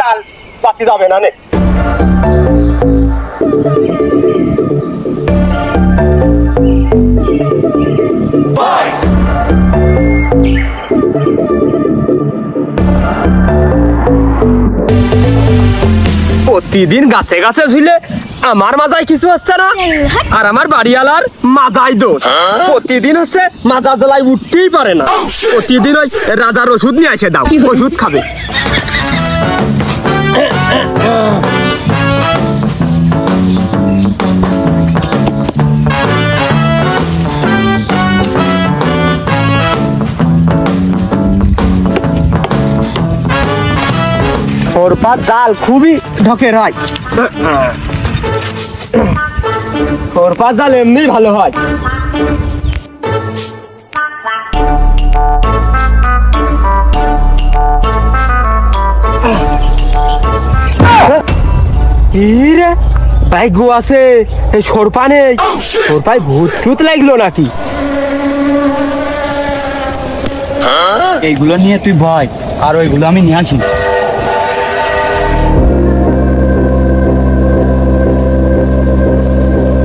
লাল বাতি যাবে না নে। প্রতিদিন গাছে গাছে ঝুলে আমার মাজায় কিছু হচ্ছে না? আর আমার বাড়িওয়ালার মাজাই দোষ। প্রতিদিন হচ্ছে মাজা জ্বালায় উঠতেই পারে না। প্রতিদিন ওই রাজার ওষুধ নিয়ে এসে দাও ওষুধ খাবে। সরপা জাল খুবই ঢকের হয়। সরপা জাল এমনি ভালো হয়। কি রে? ভাই গো আছে এই সরপা নেই। সরপায় ভূত টুত লাগল নাকি? এইগুলো নিয়ে তুই ভয়, আর ওইগুলো আমি নিয়ে আসি।